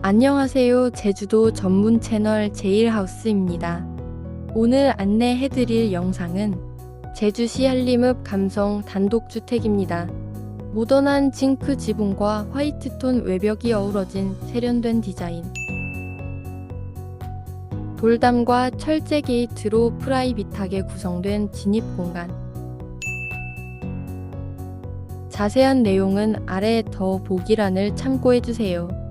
안녕하세요. 제주도 전문 채널 제일하우스입니다. 오늘 안내해드릴 영상은 제주시 한림읍 감성 단독주택입니다. 모던한 징크 지붕과 화이트톤 외벽이 어우러진 세련된 디자인. 돌담과 철제 게이트로 프라이빗하게 구성된 진입 공간. 자세한 내용은 아래 더 보기란을 참고해주세요.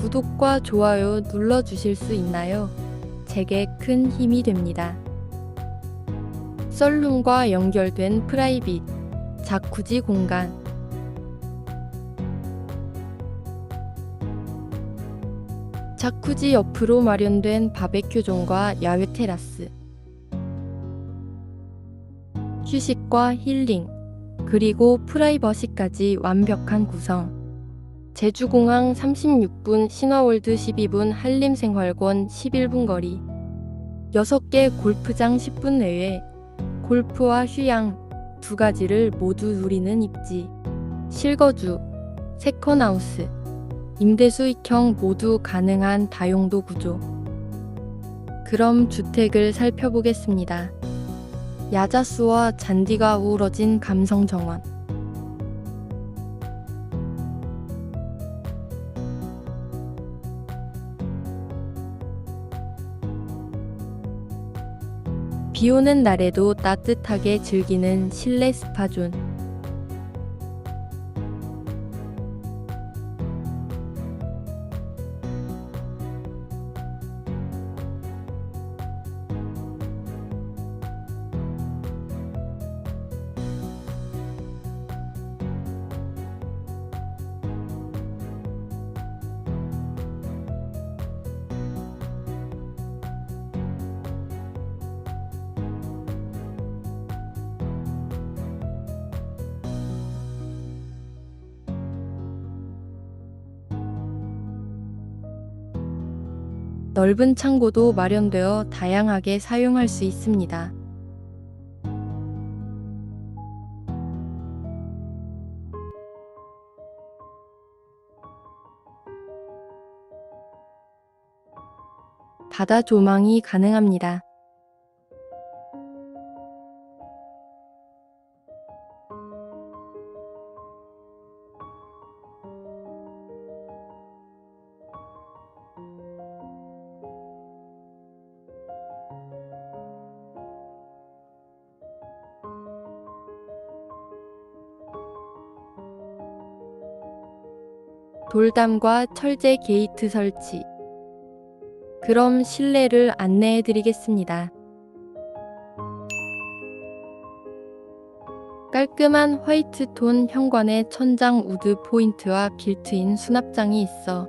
구독과 좋아요 눌러주실 수 있나요? 제게 큰 힘이 됩니다. 썰룸과 연결된 프라이빗, 자쿠지 공간, 자쿠지 옆으로 마련된 바베큐 존과 야외 테라스, 휴식과 힐링, 그리고 프라이버시까지 완벽한 구성. 제주공항 36분, 신화월드 12분, 한림생활권 11분 거리. 6개 골프장 10분 내외. 골프와 휴양 두 가지를 모두 누리는 입지. 실거주, 세컨하우스, 임대 수익형 모두 가능한 다용도 구조. 그럼 주택을 살펴보겠습니다. 야자수와 잔디가 어우러진 감성 정원. 비 오는 날에도 따뜻하게 즐기는 실내 스파존. 넓은 창고도 마련되어 다양하게 사용할 수 있습니다. 바다 조망이 가능합니다. 돌담과 철제 게이트 설치. 그럼 실내를 안내해 드리겠습니다. 깔끔한 화이트 톤 현관에 천장 우드 포인트와 빌트인 수납장이 있어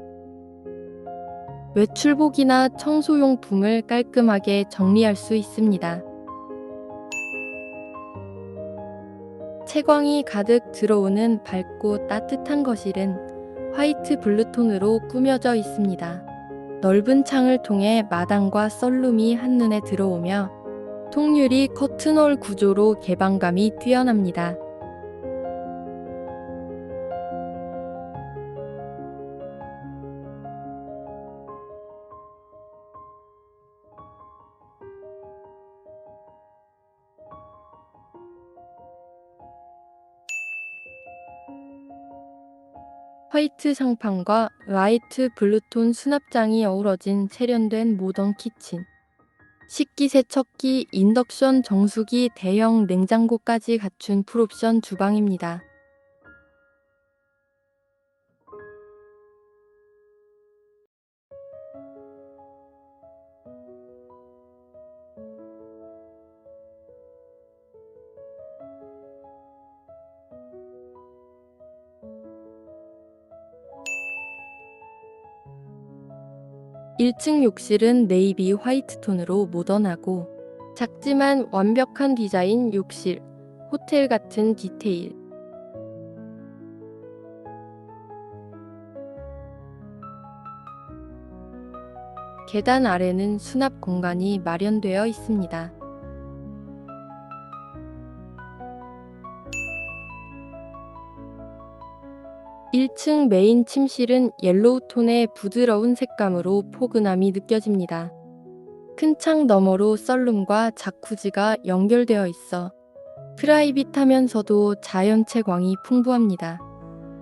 외출복이나 청소용품을 깔끔하게 정리할 수 있습니다. 채광이 가득 들어오는 밝고 따뜻한 거실은 화이트 블루톤으로 꾸며져 있습니다. 넓은 창을 통해 마당과 썰룸이 한눈에 들어오며 통유리 커튼홀 구조로 개방감이 뛰어납니다. 화이트 상판과 라이트 블루톤 수납장이 어우러진 세련된 모던 키친. 식기세척기, 인덕션 정수기, 대형 냉장고까지 갖춘 풀옵션 주방입니다. 일층 욕실은 네이비 화이트 톤으로 모던하고 작지만 완벽한 디자인 욕실, 호텔 같은 디테일. 계단 아래는 수납 공간이 마련되어 있습니다. 일층 메인 침실은 옐로우 톤의 부드러운 색감으로 포근함이 느껴집니다. 큰 창 너머로 썰룸과 자쿠지가 연결되어 있어 프라이빗하면서도 자연 채광이 풍부합니다.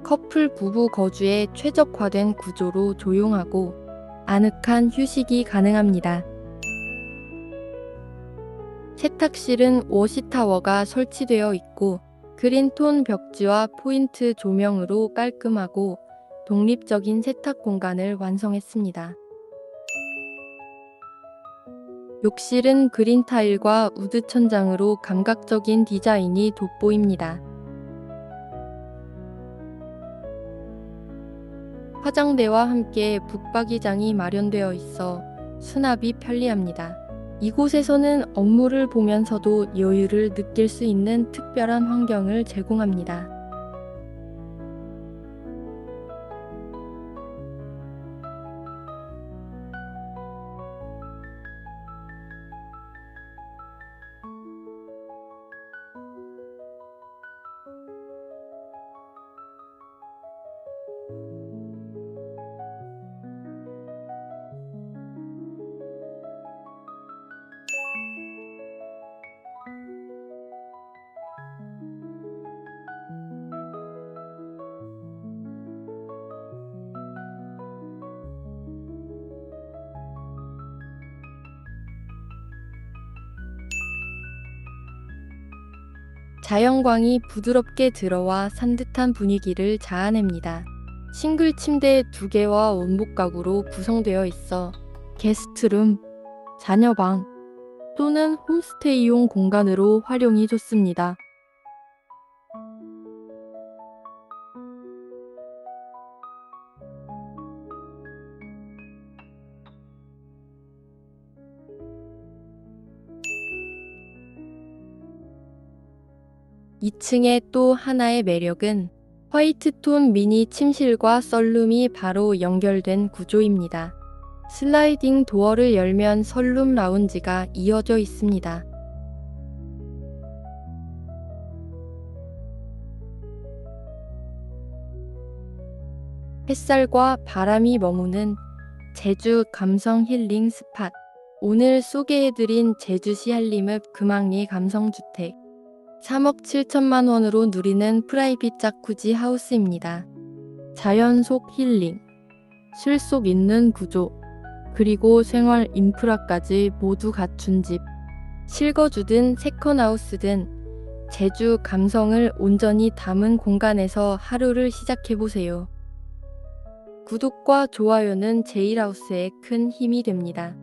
커플 부부 거주에 최적화된 구조로 조용하고 아늑한 휴식이 가능합니다. 세탁실은 워시타워가 설치되어 있고 그린톤 벽지와 포인트 조명으로 깔끔하고 독립적인 세탁 공간을 완성했습니다. 욕실은 그린 타일과 우드 천장으로 감각적인 디자인이 돋보입니다. 화장대와 함께 북박이장이 마련되어 있어 수납이 편리합니다. 이곳에서는 업무를 보면서도 여유를 느낄 수 있는 특별한 환경을 제공합니다. 자연광이 부드럽게 들어와 산뜻한 분위기를 자아냅니다. 싱글 침대 두 개와 원목 가구로 구성되어 있어 게스트룸, 자녀방 또는 홈스테이용 공간으로 활용이 좋습니다. 이층의 또 하나의 매력은 화이트톤 미니 침실과 썰룸이 바로 연결된 구조입니다. 슬라이딩 도어를 열면 설룸 라운지가 이어져 있습니다. 햇살과 바람이 머무는 제주 감성 힐링 스팟. 오늘 소개해드린 제주시 한림읍 금왕리 감성주택. 3억 7천만 원으로 누리는 프라이빗 자쿠지 하우스입니다. 자연 속 힐링, 실 속 있는 구조, 그리고 생활 인프라까지 모두 갖춘 집. 실거주든 세컨하우스든 제주 감성을 온전히 담은 공간에서 하루를 시작해보세요. 구독과 좋아요는 제일하우스에 큰 힘이 됩니다.